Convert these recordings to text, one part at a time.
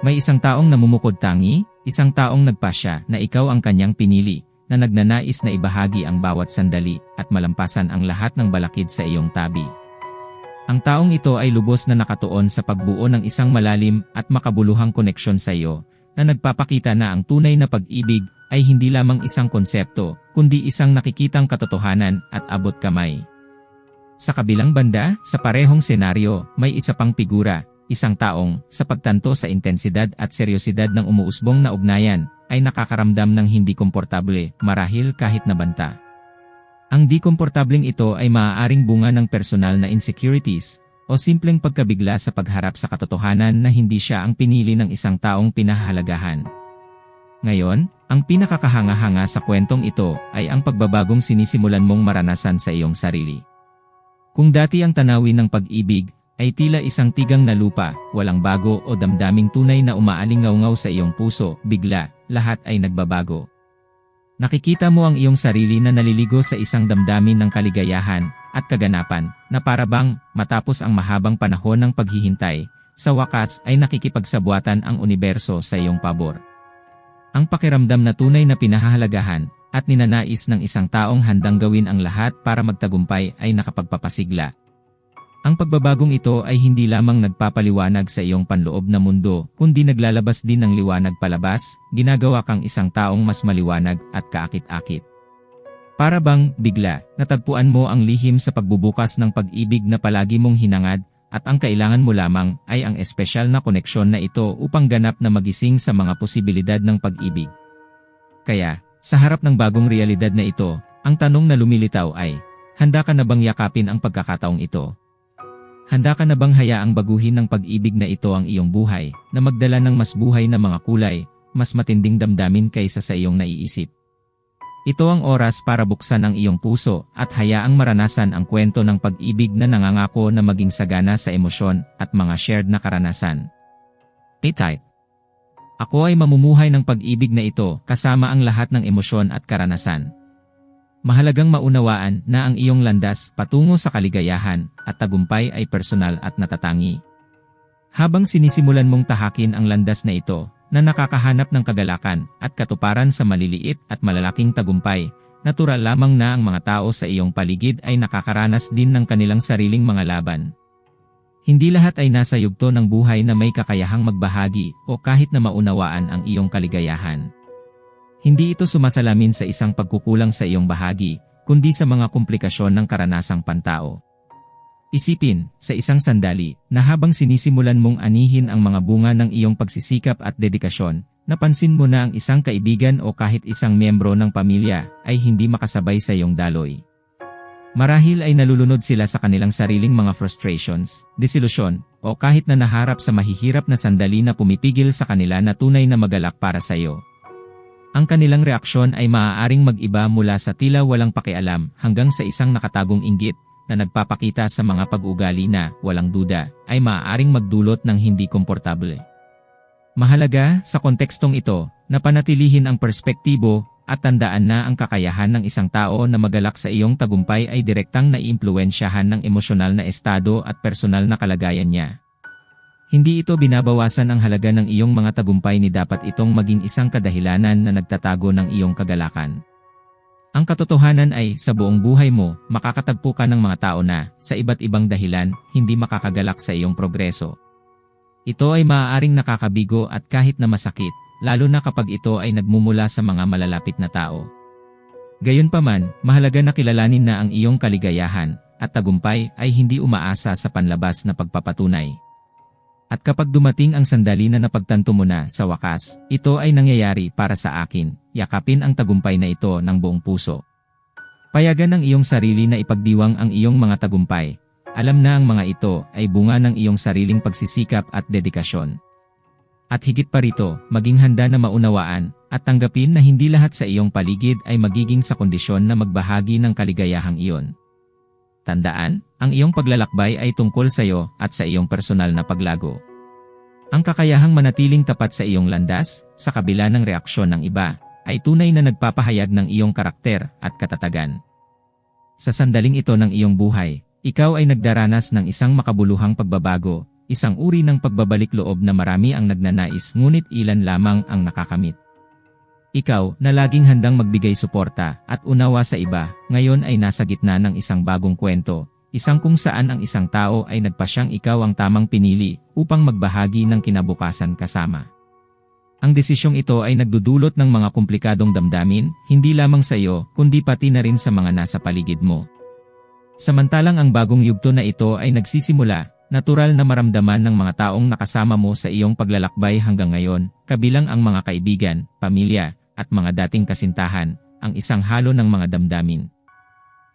May isang taong namumukod tangi, isang taong nagpasya na ikaw ang kanyang pinili, na nagnanais na ibahagi ang bawat sandali at malampasan ang lahat ng balakid sa iyong tabi. Ang taong ito ay lubos na nakatuon sa pagbuo ng isang malalim at makabuluhang koneksyon sa iyo, na nagpapakita na ang tunay na pag-ibig ay hindi lamang isang konsepto, kundi isang nakikitang katotohanan at abot kamay. Sa kabilang banda, sa parehong senaryo, may isa pang figura, isang taong, sa pagtanto sa intensidad at seryosidad ng umuusbong na ugnayan, ay nakakaramdam ng hindi komportable, marahil kahit nabanta. Ang di komportableng ito ay maaaring bunga ng personal na insecurities, o simpleng pagkabigla sa pagharap sa katotohanan na hindi siya ang pinili ng isang taong pinahahalagahan. Ngayon, ang pinakakahanga-hanga sa kwentong ito ay ang pagbabagong sinisimulan mong maranasan sa iyong sarili. Kung dati ang tanawin ng pag-ibig ay tila isang tigang na lupa, walang bago o damdaming tunay na umaalingaw sa iyong puso, bigla, lahat ay nagbabago. Nakikita mo ang iyong sarili na naliligo sa isang damdamin ng kaligayahan at kaganapan na parabang matapos ang mahabang panahon ng paghihintay, sa wakas ay nakikipagsabwatan ang universo sa iyong pabor. Ang pakiramdam na tunay na pinahahalagahan at ninanais ng isang taong handang gawin ang lahat para magtagumpay ay nakapagpapasigla ang pagbabagong ito ay hindi lamang nagpapaliwanag sa iyong panloob na mundo, kundi naglalabas din ng liwanag palabas, ginagawa kang isang taong mas maliwanag at kaakit-akit. Para bang, bigla, natagpuan mo ang lihim sa pagbubukas ng pag-ibig na palagi mong hinangad, at ang kailangan mo lamang ay ang espesyal na koneksyon na ito upang ganap na magising sa mga posibilidad ng pag-ibig. Kaya, sa harap ng bagong realidad na ito, ang tanong na lumilitaw ay, handa ka na bang yakapin ang pagkakataong ito? Handa ka na bang hayaang baguhin ng pag-ibig na ito ang iyong buhay, na magdala ng mas buhay na mga kulay, mas matinding damdamin kaysa sa iyong naiisip? Ito ang oras para buksan ang iyong puso at hayaang maranasan ang kwento ng pag-ibig na nangangako na maging sagana sa emosyon at mga shared na karanasan. A-type Ako ay mamumuhay ng pag-ibig na ito kasama ang lahat ng emosyon at karanasan. Mahalagang maunawaan na ang iyong landas patungo sa kaligayahan at tagumpay ay personal at natatangi. Habang sinisimulan mong tahakin ang landas na ito, na nakakahanap ng kagalakan at katuparan sa maliliit at malalaking tagumpay, natural lamang na ang mga tao sa iyong paligid ay nakakaranas din ng kanilang sariling mga laban. Hindi lahat ay nasa yugto ng buhay na may kakayahang magbahagi o kahit na maunawaan ang iyong kaligayahan. Hindi ito sumasalamin sa isang pagkukulang sa iyong bahagi, kundi sa mga komplikasyon ng karanasang pantao. Isipin, sa isang sandali, na habang sinisimulan mong anihin ang mga bunga ng iyong pagsisikap at dedikasyon, napansin mo na ang isang kaibigan o kahit isang miyembro ng pamilya ay hindi makasabay sa iyong daloy. Marahil ay nalulunod sila sa kanilang sariling mga frustrations, desilusyon, o kahit na naharap sa mahihirap na sandali na pumipigil sa kanila na tunay na magalak para sa iyo. Ang kanilang reaksyon ay maaaring mag-iba mula sa tila walang pakialam hanggang sa isang nakatagong inggit na nagpapakita sa mga pag-ugali na, walang duda, ay maaaring magdulot ng hindi komportable. Mahalaga sa kontekstong ito na panatilihin ang perspektibo at tandaan na ang kakayahan ng isang tao na magalak sa iyong tagumpay ay direktang naiimpluwensyahan ng emosyonal na estado at personal na kalagayan niya. Hindi ito binabawasan ang halaga ng iyong mga tagumpay ni dapat itong maging isang kadahilanan na nagtatago ng iyong kagalakan. Ang katotohanan ay, sa buong buhay mo, makakatagpo ka ng mga tao na, sa iba't ibang dahilan, hindi makakagalak sa iyong progreso. Ito ay maaaring nakakabigo at kahit na masakit, lalo na kapag ito ay nagmumula sa mga malalapit na tao. Gayunpaman, mahalaga na kilalanin na ang iyong kaligayahan at tagumpay ay hindi umaasa sa panlabas na pagpapatunay. At kapag dumating ang sandali na napagtanto mo na sa wakas, ito ay nangyayari para sa akin, yakapin ang tagumpay na ito ng buong puso. Payagan ng iyong sarili na ipagdiwang ang iyong mga tagumpay. Alam na ang mga ito ay bunga ng iyong sariling pagsisikap at dedikasyon. At higit pa rito, maging handa na maunawaan at tanggapin na hindi lahat sa iyong paligid ay magiging sa kondisyon na magbahagi ng kaligayahang iyon. Tandaan, ang iyong paglalakbay ay tungkol sa iyo at sa iyong personal na paglago. Ang kakayahang manatiling tapat sa iyong landas, sa kabila ng reaksyon ng iba, ay tunay na nagpapahayag ng iyong karakter at katatagan. Sa sandaling ito ng iyong buhay, ikaw ay nagdaranas ng isang makabuluhang pagbabago, isang uri ng pagbabalik loob na marami ang nagnanais ngunit ilan lamang ang nakakamit. Ikaw, na laging handang magbigay suporta at unawa sa iba, ngayon ay nasa gitna ng isang bagong kwento, isang kung saan ang isang tao ay nagpasyang ikaw ang tamang pinili upang magbahagi ng kinabukasan kasama. Ang desisyong ito ay nagdudulot ng mga komplikadong damdamin, hindi lamang sa iyo, kundi pati na rin sa mga nasa paligid mo. Samantalang ang bagong yugto na ito ay nagsisimula, natural na maramdaman ng mga taong nakasama mo sa iyong paglalakbay hanggang ngayon, kabilang ang mga kaibigan, pamilya, at mga dating kasintahan, ang isang halo ng mga damdamin.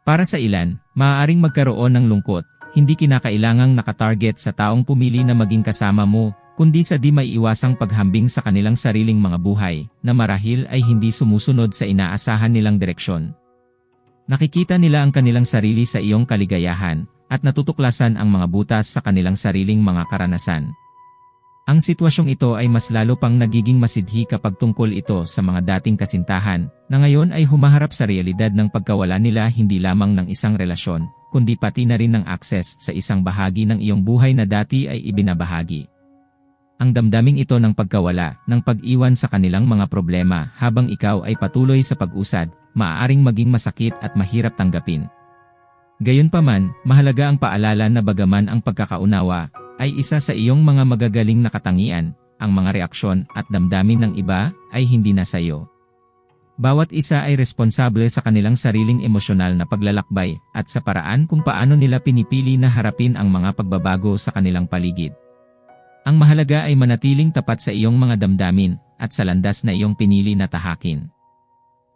Para sa ilan, maaaring magkaroon ng lungkot, hindi kinakailangang nakatarget sa taong pumili na maging kasama mo, kundi sa di maiiwasang paghambing sa kanilang sariling mga buhay, na marahil ay hindi sumusunod sa inaasahan nilang direksyon. Nakikita nila ang kanilang sarili sa iyong kaligayahan, at natutuklasan ang mga butas sa kanilang sariling mga karanasan. Ang sitwasyong ito ay mas lalo pang nagiging masidhi kapag tungkol ito sa mga dating kasintahan, na ngayon ay humaharap sa realidad ng pagkawala nila hindi lamang ng isang relasyon, kundi pati na rin ng akses sa isang bahagi ng iyong buhay na dati ay ibinabahagi. Ang damdaming ito ng pagkawala, ng pag-iwan sa kanilang mga problema habang ikaw ay patuloy sa pag-usad, maaaring maging masakit at mahirap tanggapin. Gayunpaman, mahalaga ang paalala na bagaman ang pagkakaunawa ay isa sa iyong mga magagaling na katangian, ang mga reaksyon at damdamin ng iba ay hindi na sa iyo. Bawat isa ay responsable sa kanilang sariling emosyonal na paglalakbay at sa paraan kung paano nila pinipili na harapin ang mga pagbabago sa kanilang paligid. Ang mahalaga ay manatiling tapat sa iyong mga damdamin at sa landas na iyong pinili na tahakin.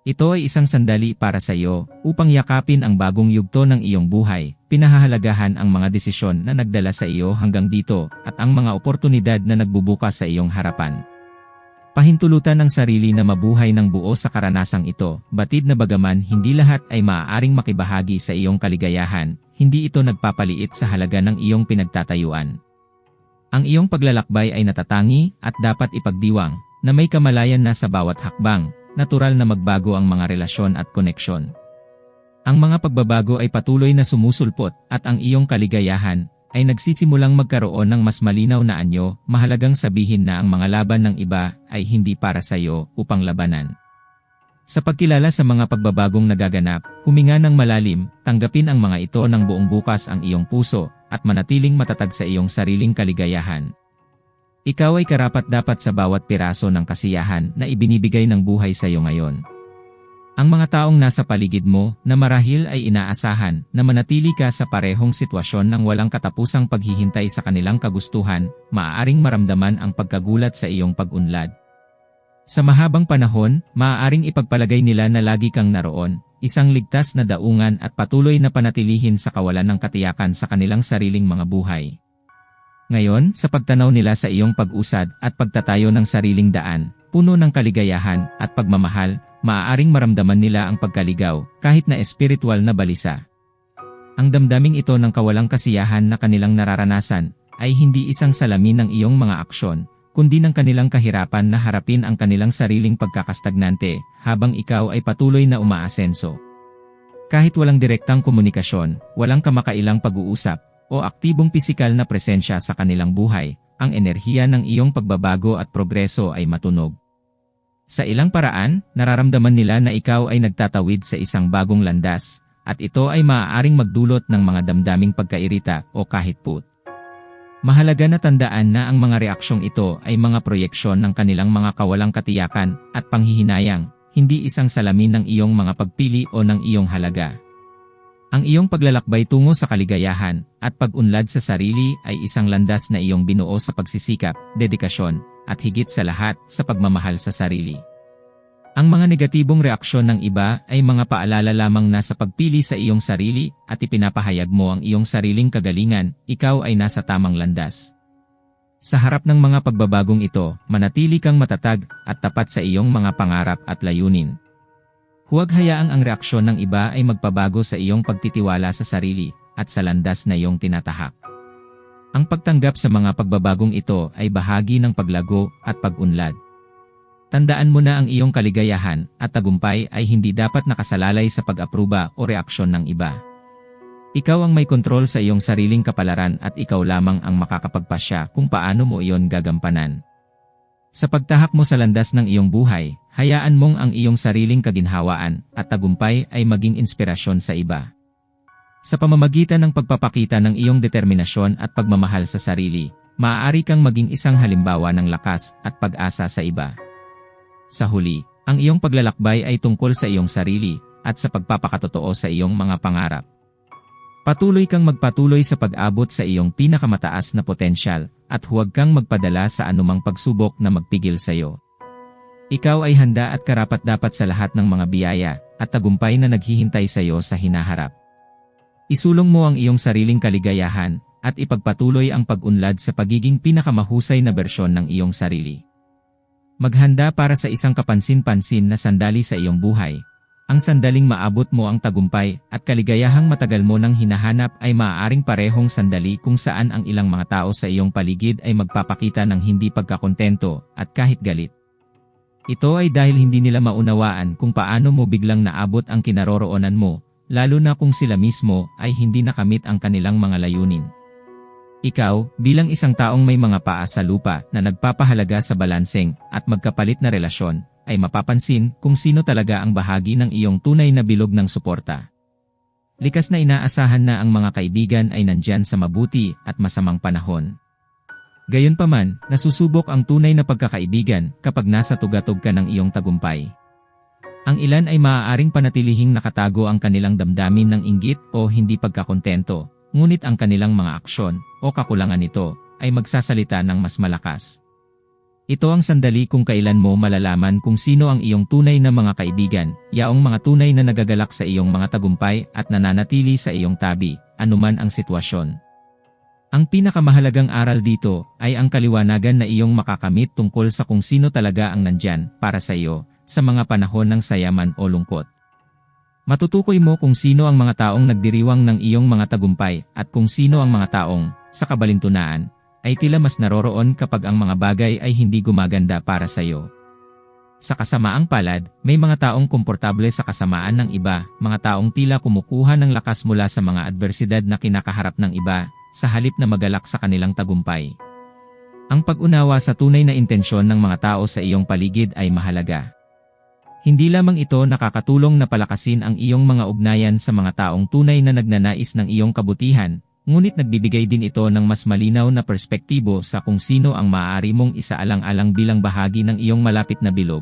Ito ay isang sandali para sa iyo upang yakapin ang bagong yugto ng iyong buhay, pinahahalagahan ang mga desisyon na nagdala sa iyo hanggang dito at ang mga oportunidad na nagbubukas sa iyong harapan. Pahintulutan ng sarili na mabuhay ng buo sa karanasang ito, batid na bagaman hindi lahat ay maaaring makibahagi sa iyong kaligayahan, hindi ito nagpapaliit sa halaga ng iyong pinagtatayuan. Ang iyong paglalakbay ay natatangi at dapat ipagdiwang na may kamalayan na sa bawat hakbang, natural na magbago ang mga relasyon at koneksyon. Ang mga pagbabago ay patuloy na sumusulpot at ang iyong kaligayahan ay nagsisimulang magkaroon ng mas malinaw na anyo, mahalagang sabihin na ang mga laban ng iba ay hindi para sa iyo upang labanan. Sa pagkilala sa mga pagbabagong nagaganap, huminga ng malalim, tanggapin ang mga ito ng buong bukas ang iyong puso at manatiling matatag sa iyong sariling kaligayahan. Ikaw ay karapat-dapat sa bawat piraso ng kasiyahan na ibinibigay ng buhay sa iyo ngayon. Ang mga taong nasa paligid mo na marahil ay inaasahan na manatili ka sa parehong sitwasyon ng walang katapusang paghihintay sa kanilang kagustuhan, maaaring maramdaman ang pagkagulat sa iyong pag-unlad. Sa mahabang panahon, maaaring ipagpalagay nila na lagi kang naroon, isang ligtas na daungan at patuloy na panatilihin sa kawalan ng katiyakan sa kanilang sariling mga buhay. Ngayon, sa pagtanaw nila sa iyong pag-usad at pagtatayo ng sariling daan, puno ng kaligayahan at pagmamahal, maaaring maramdaman nila ang pagkaligaw, kahit na espiritual na balisa. Ang damdaming ito ng kawalang kasiyahan na kanilang nararanasan, ay hindi isang salamin ng iyong mga aksyon, kundi ng kanilang kahirapan na harapin ang kanilang sariling pagkakastagnante, habang ikaw ay patuloy na umaasenso. Kahit walang direktang komunikasyon, walang kamakailang pag-uusap, o aktibong pisikal na presensya sa kanilang buhay, ang enerhiya ng iyong pagbabago at progreso ay matunog. Sa ilang paraan, nararamdaman nila na ikaw ay nagtatawid sa isang bagong landas, at ito ay maaaring magdulot ng mga damdaming pagkairita o kahit put. Mahalaga na tandaan na ang mga reaksyong ito ay mga proyeksyon ng kanilang mga kawalang katiyakan at panghihinayang, hindi isang salamin ng iyong mga pagpili o ng iyong halaga. Ang iyong paglalakbay tungo sa kaligayahan at pag-unlad sa sarili ay isang landas na iyong binuo sa pagsisikap, dedikasyon, at higit sa lahat sa pagmamahal sa sarili. Ang mga negatibong reaksyon ng iba ay mga paalala lamang na sa pagpili sa iyong sarili at ipinapahayag mo ang iyong sariling kagalingan, ikaw ay nasa tamang landas. Sa harap ng mga pagbabagong ito, manatili kang matatag at tapat sa iyong mga pangarap at layunin. Huwag hayaang ang reaksyon ng iba ay magpabago sa iyong pagtitiwala sa sarili at sa landas na iyong tinatahak. Ang pagtanggap sa mga pagbabagong ito ay bahagi ng paglago at pag-unlad. Tandaan mo na ang iyong kaligayahan at tagumpay ay hindi dapat nakasalalay sa pag-apruba o reaksyon ng iba. Ikaw ang may kontrol sa iyong sariling kapalaran at ikaw lamang ang makakapagpasya kung paano mo iyon gagampanan. Sa pagtahak mo sa landas ng iyong buhay, hayaan mong ang iyong sariling kaginhawaan at tagumpay ay maging inspirasyon sa iba. Sa pamamagitan ng pagpapakita ng iyong determinasyon at pagmamahal sa sarili, maaari kang maging isang halimbawa ng lakas at pag-asa sa iba. Sa huli, ang iyong paglalakbay ay tungkol sa iyong sarili at sa pagpapakatotoo sa iyong mga pangarap. Patuloy kang magpatuloy sa pag-abot sa iyong pinakamataas na potensyal at huwag kang magpadala sa anumang pagsubok na magpigil sa iyo. Ikaw ay handa at karapat-dapat sa lahat ng mga biyaya at tagumpay na naghihintay sa iyo sa hinaharap. Isulong mo ang iyong sariling kaligayahan at ipagpatuloy ang pag-unlad sa pagiging pinakamahusay na bersyon ng iyong sarili. Maghanda para sa isang kapansin-pansin na sandali sa iyong buhay. Ang sandaling maabot mo ang tagumpay at kaligayahang matagal mo nang hinahanap ay maaaring parehong sandali kung saan ang ilang mga tao sa iyong paligid ay magpapakita ng hindi pagkakontento at kahit galit. Ito ay dahil hindi nila maunawaan kung paano mo biglang naabot ang kinaroroonan mo, lalo na kung sila mismo ay hindi nakamit ang kanilang mga layunin. Ikaw, bilang isang taong may mga paa sa lupa na nagpapahalaga sa balanseng at magkapalit na relasyon, ay mapapansin kung sino talaga ang bahagi ng iyong tunay na bilog ng suporta. Likas na inaasahan na ang mga kaibigan ay nandyan sa mabuti at masamang panahon. Gayunpaman, nasusubok ang tunay na pagkakaibigan kapag nasa tugatog ka ng iyong tagumpay. Ang ilan ay maaaring panatilihing nakatago ang kanilang damdamin ng inggit o hindi pagkakontento, ngunit ang kanilang mga aksyon o kakulangan nito ay magsasalita ng mas malakas. Ito ang sandali kung kailan mo malalaman kung sino ang iyong tunay na mga kaibigan, yaong mga tunay na nagagalak sa iyong mga tagumpay at nananatili sa iyong tabi, anuman ang sitwasyon. Ang pinakamahalagang aral dito ay ang kaliwanagan na iyong makakamit tungkol sa kung sino talaga ang nandyan para sa iyo sa mga panahon ng sayaman o lungkot. Matutukoy mo kung sino ang mga taong nagdiriwang ng iyong mga tagumpay at kung sino ang mga taong, sa kabalintunaan, ay tila mas naroroon kapag ang mga bagay ay hindi gumaganda para sa iyo. Sa kasamaang palad, may mga taong komportable sa kasamaan ng iba, mga taong tila kumukuha ng lakas mula sa mga adversidad na kinakaharap ng iba, sa halip na magalak sa kanilang tagumpay. Ang pag-unawa sa tunay na intensyon ng mga tao sa iyong paligid ay mahalaga. Hindi lamang ito nakakatulong na palakasin ang iyong mga ugnayan sa mga taong tunay na nagnanais ng iyong kabutihan, ngunit nagbibigay din ito ng mas malinaw na perspektibo sa kung sino ang maaari mong isaalang-alang bilang bahagi ng iyong malapit na bilog.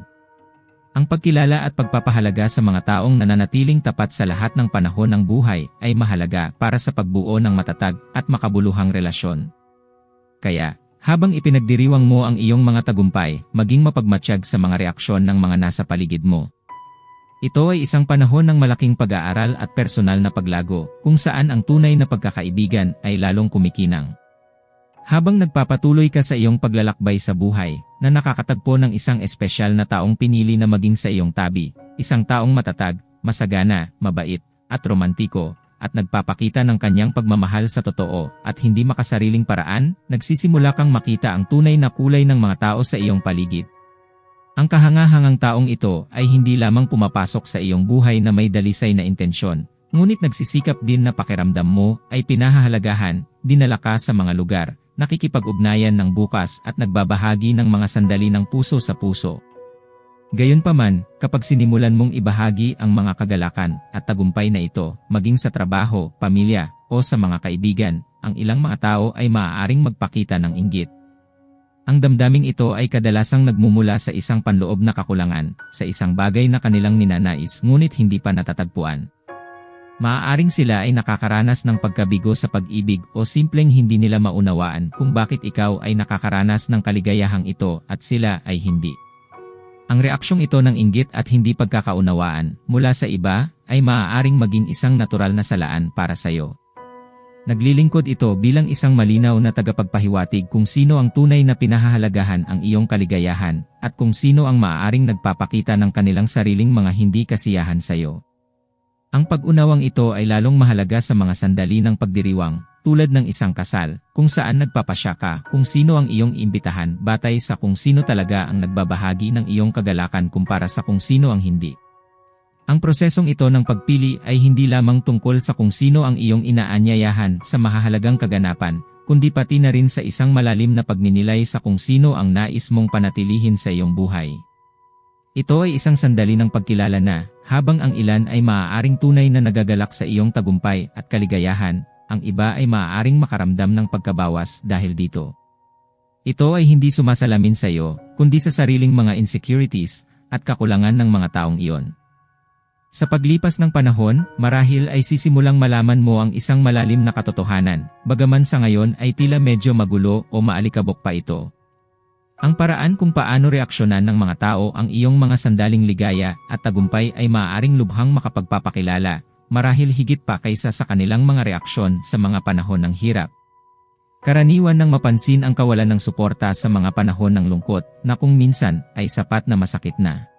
Ang pagkilala at pagpapahalaga sa mga taong nananatiling tapat sa lahat ng panahon ng buhay ay mahalaga para sa pagbuo ng matatag at makabuluhang relasyon. Kaya, habang ipinagdiriwang mo ang iyong mga tagumpay, maging mapagmatsyag sa mga reaksyon ng mga nasa paligid mo. Ito ay isang panahon ng malaking pag-aaral at personal na paglago, kung saan ang tunay na pagkakaibigan ay lalong kumikinang. Habang nagpapatuloy ka sa iyong paglalakbay sa buhay, na nakakatagpo ng isang espesyal na taong pinili na maging sa iyong tabi, isang taong matatag, masagana, mabait, at romantiko, at nagpapakita ng kanyang pagmamahal sa totoo at hindi makasariling paraan, nagsisimula kang makita ang tunay na kulay ng mga tao sa iyong paligid. Ang kahangahangang taong ito ay hindi lamang pumapasok sa iyong buhay na may dalisay na intensyon, ngunit nagsisikap din na pakiramdam mo ay pinahahalagahan, dinala ka sa mga lugar, nakikipag-ugnayan ng bukas at nagbabahagi ng mga sandali ng puso sa puso. Gayunpaman, kapag sinimulan mong ibahagi ang mga kagalakan at tagumpay na ito, maging sa trabaho, pamilya, o sa mga kaibigan, ang ilang mga tao ay maaaring magpakita ng inggit. Ang damdaming ito ay kadalasang nagmumula sa isang panloob na kakulangan, sa isang bagay na kanilang ninanais ngunit hindi pa natatagpuan. Maaaring sila ay nakakaranas ng pagkabigo sa pag-ibig o simpleng hindi nila maunawaan kung bakit ikaw ay nakakaranas ng kaligayahang ito at sila ay hindi. Ang reaksyong ito ng inggit at hindi pagkakaunawaan mula sa iba ay maaaring maging isang natural na salaan para sa iyo. Naglilingkod ito bilang isang malinaw na tagapagpahiwatig kung sino ang tunay na pinahahalagahan ang iyong kaligayahan at kung sino ang maaaring nagpapakita ng kanilang sariling mga hindi kasiyahan sa iyo. Ang pag-unawang ito ay lalong mahalaga sa mga sandali ng pagdiriwang, tulad ng isang kasal, kung saan nagpapasya ka kung sino ang iyong imbitahan batay sa kung sino talaga ang nagbabahagi ng iyong kagalakan kumpara sa kung sino ang hindi. Ang prosesong ito ng pagpili ay hindi lamang tungkol sa kung sino ang iyong inaanyayahan sa mahahalagang kaganapan, kundi pati na rin sa isang malalim na pagninilay sa kung sino ang nais mong panatilihin sa iyong buhay. Ito ay isang sandali ng pagkilala na, habang ang ilan ay maaaring tunay na nagagalak sa iyong tagumpay at kaligayahan, ang iba ay maaaring makaramdam ng pagkabawas dahil dito. Ito ay hindi sumasalamin sa iyo, kundi sa sariling mga insecurities at kakulangan ng mga taong iyon. Sa paglipas ng panahon, marahil ay sisimulang malaman mo ang isang malalim na katotohanan, bagaman sa ngayon ay tila medyo magulo o maalikabok pa ito. Ang paraan kung paano reaksyonan ng mga tao ang iyong mga sandaling ligaya at tagumpay ay maaaring lubhang makapagpapakilala, marahil higit pa kaysa sa kanilang mga reaksyon sa mga panahon ng hirap. Karaniwan nang mapansin ang kawalan ng suporta sa mga panahon ng lungkot na kung minsan ay sapat na masakit na.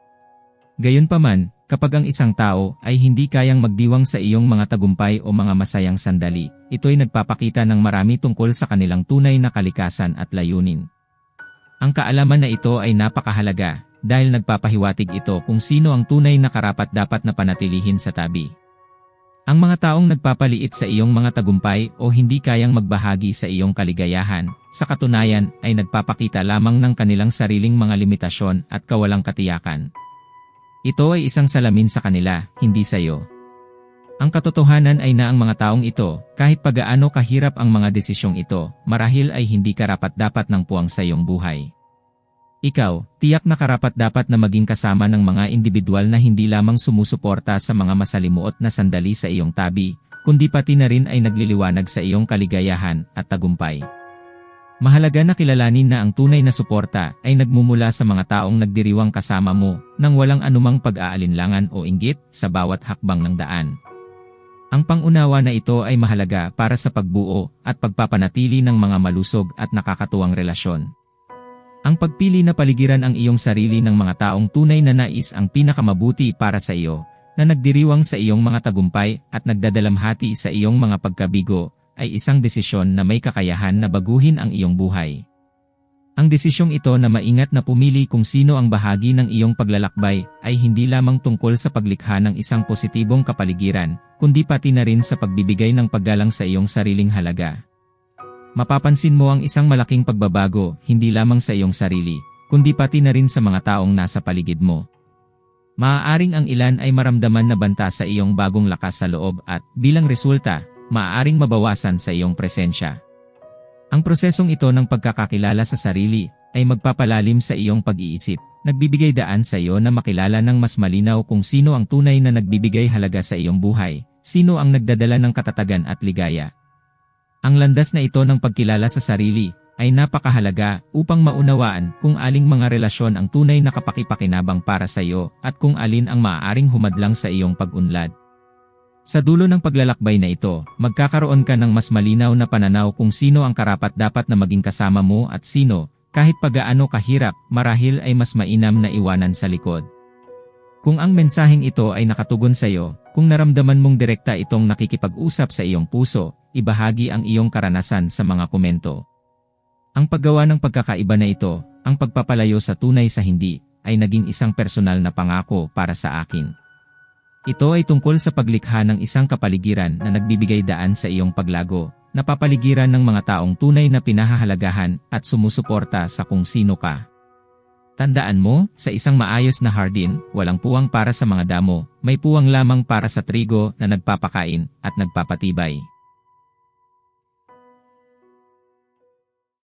Gayunpaman, kapag ang isang tao ay hindi kayang magdiwang sa iyong mga tagumpay o mga masayang sandali, ito'y nagpapakita ng marami tungkol sa kanilang tunay na kalikasan at layunin. Ang kaalaman na ito ay napakahalaga dahil nagpapahiwatig ito kung sino ang tunay na karapat dapat na panatilihin sa tabi. Ang mga taong nagpapaliit sa iyong mga tagumpay o hindi kayang magbahagi sa iyong kaligayahan, sa katunayan ay nagpapakita lamang ng kanilang sariling mga limitasyon at kawalang katiyakan. Ito ay isang salamin sa kanila, hindi sa iyo. Ang katotohanan ay na ang mga taong ito, kahit pagaano kahirap ang mga desisyong ito, marahil ay hindi karapat-dapat ng puwang sa iyong buhay. Ikaw, tiyak na karapat-dapat na maging kasama ng mga individual na hindi lamang sumusuporta sa mga masalimuot na sandali sa iyong tabi, kundi pati na rin ay nagliliwanag sa iyong kaligayahan at tagumpay. Mahalaga na kilalanin na ang tunay na suporta ay nagmumula sa mga taong nagdiriwang kasama mo nang walang anumang pag-aalinlangan o inggit sa bawat hakbang ng daan. Ang pangunawa na ito ay mahalaga para sa pagbuo at pagpapanatili ng mga malusog at nakakatuwang relasyon. Ang pagpili na paligiran ang iyong sarili ng mga taong tunay na nais ang pinakamabuti para sa iyo, na nagdiriwang sa iyong mga tagumpay at nagdadalamhati sa iyong mga pagkabigo ay isang desisyon na may kakayahan na baguhin ang iyong buhay. Ang desisyong ito na maingat na pumili kung sino ang bahagi ng iyong paglalakbay ay hindi lamang tungkol sa paglikha ng isang positibong kapaligiran, kundi pati na rin sa pagbibigay ng paggalang sa iyong sariling halaga. Mapapansin mo ang isang malaking pagbabago hindi lamang sa iyong sarili, kundi pati na rin sa mga taong nasa paligid mo. Maaaring ang ilan ay maramdaman na banta sa iyong bagong lakas sa loob at, bilang resulta, maaaring mabawasan sa iyong presensya. Ang prosesong ito ng pagkakakilala sa sarili ay magpapalalim sa iyong pag-iisip, nagbibigay daan sa iyo na makilala ng mas malinaw kung sino ang tunay na nagbibigay halaga sa iyong buhay, sino ang nagdadala ng katatagan at ligaya. Ang landas na ito ng pagkilala sa sarili ay napakahalaga upang maunawaan kung aling mga relasyon ang tunay na kapakipakinabang para sa iyo at kung alin ang maaaring humadlang sa iyong pag-unlad. Sa dulo ng paglalakbay na ito, magkakaroon ka ng mas malinaw na pananaw kung sino ang karapat dapat na maging kasama mo at sino, kahit pagaano kahirap, marahil ay mas mainam na iwanan sa likod. Kung ang mensaheng ito ay nakatugon sa iyo, kung naramdaman mong direkta itong nakikipag-usap sa iyong puso, ibahagi ang iyong karanasan sa mga komento. Ang paggawa ng pagkakaiba na ito, ang pagpapalayo sa tunay sa hindi, ay naging isang personal na pangako para sa akin. Ito ay tungkol sa paglikha ng isang kapaligiran na nagbibigay daan sa iyong paglago, napapaligiran ng mga taong tunay na pinahahalagahan at sumusuporta sa kung sino ka. Tandaan mo, sa isang maayos na hardin, walang puwang para sa mga damo, may puwang lamang para sa trigo na nagpapakain at nagpapatibay.